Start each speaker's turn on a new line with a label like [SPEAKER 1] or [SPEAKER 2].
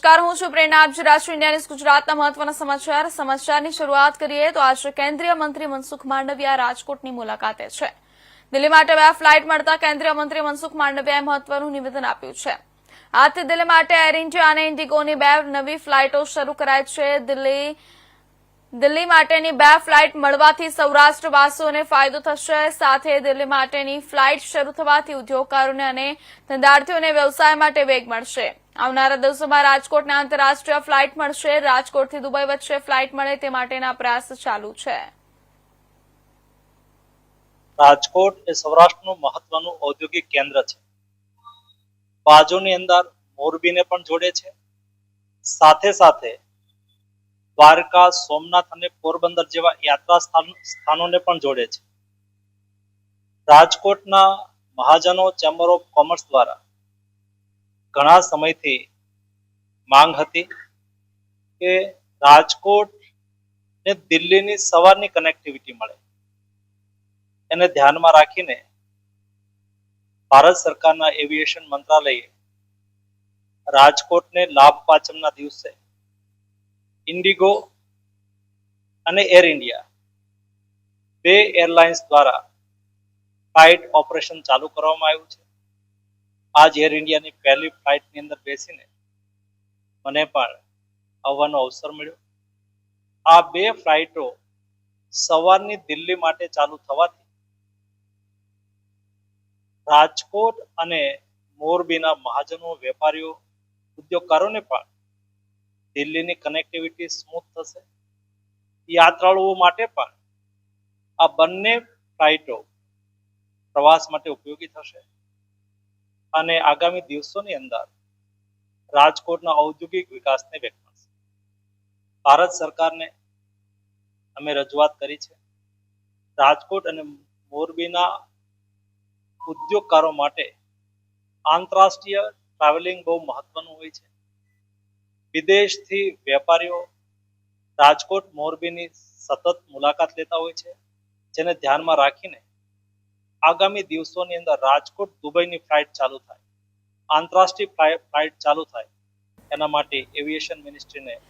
[SPEAKER 1] નમસ્કાર, હું છું પ્રેરણા. આપ રાષ્ટ્રીય ઇન્ડિયા ન્યૂઝ ગુજરાતના મહત્વના સમાચાર. સમાચારની શરૂઆત કરીએ તો આજે કેન્દ્રીય મંત્રી મનસુખ માંડવિયા રાજકોટની મુલાકાતે છે. દિલ્હી માટે બે ફ્લાઇટ મળતા કેન્દ્રીય મંત્રી મનસુખ માંડવિયાએ મહત્વનું નિવેદન આપ્યું છે. આજથી દિલ્હી માટે એર ઇન્ડિયા અને ઇન્ડિગોની બે નવી ફ્લાઇટો શરૂ કરાઈ છે. દિલ્હી દિલ્હી માટેની બે ફ્લાઇટ મળવાથી સૌરાષ્ટ્રવાસીઓને ફાયદો થશે. સાથે દિલ્હી માટેની ફ્લાઇટ શરૂ થવાથી ઉદ્યોગકારોને અને ધંધાર્થીઓને વ્યવસાય માટે વેગ મળશે. આવનારા દિવસોમાં રાજકોટને આંતરરાષ્ટ્રીય ફ્લાઇટ મળશે. રાજકોટથી દુબઈ વચ્ચે ફ્લાઇટ મળે તે માટેના પ્રયાસ ચાલુ છે.
[SPEAKER 2] રાજકોટ એ સૌરાષ્ટ્રનું મહત્વનું ઔદ્યોગિક કેન્દ્ર છે. બાજુની અંદર મોરબીને પણ જોડે છે. સાથે સાથે દ્વારકા, સોમનાથ અને પોરબંદર જેવા યાત્રા સ્થાન, સ્થાનોને પણ જોડે છે. રાજકોટના મહાજનો ચેમ્બર ઓફ કોમર્સ દ્વારા ઘણા સમયથી માંગ હતી કે રાજકોટ ને દિલ્હીની સવારની કનેક્ટિવિટી મળે. એને ધ્યાનમાં રાખીને ભારત સરકારના એવિએશન મંત્રાલયે રાજકોટને લાભ પાંચમના દિવસે ઇન્ડિગો અને એર ઇન્ડિયા બે એરલાઇન્સ દ્વારા ફ્લાઇટ ઓપરેશન ચાલુ કરવામાં આવ્યું છે. આજ એર ઇન્ડિયાની પહેલી ફ્લાઇટની અંદર બેસીને મને પણ આવવાનો અવસર મળ્યો. આ બે ફ્લાઇટો સવારની દિલ્હી માટે ચાલુ થવાથી રાજકોટ અને મોરબીના મહાજનો વેપારીઓ, ઉદ્યોગકારોને પણ દિલ્હીની કનેક્ટિવિટી સ્મૂથ થશે. યાત્રાળુઓ માટે પણ આ બંને ફ્લાઇટો પ્રવાસ માટે ઉપયોગી થશે. અને આગામી દિવસોની અંદર રાજકોટના ઔદ્યોગિક વિકાસને વેગ ભારત સરકારને અમે રજૂઆત કરી છે. રાજકોટ અને મોરબીના ઉદ્યોગકારો માટે આંતરરાષ્ટ્રીય ટ્રાવેલિંગ બહુ મહત્વનું હોય છે. વિદેશથી વેપારીઓ રાજકોટ મોરબીની સતત મુલાકાત લેતા હોય છે, જેને ધ્યાનમાં રાખીને આગામી દિવસોની અંદર રાજકોટ દુબઈની ફ્લાઇટ ચાલુ થાય. આંતરરાષ્ટ્રીય ફ્લાઇટ ચાલુ થાય. એના માટે એવિએશન મિનિસ્ટ્રીને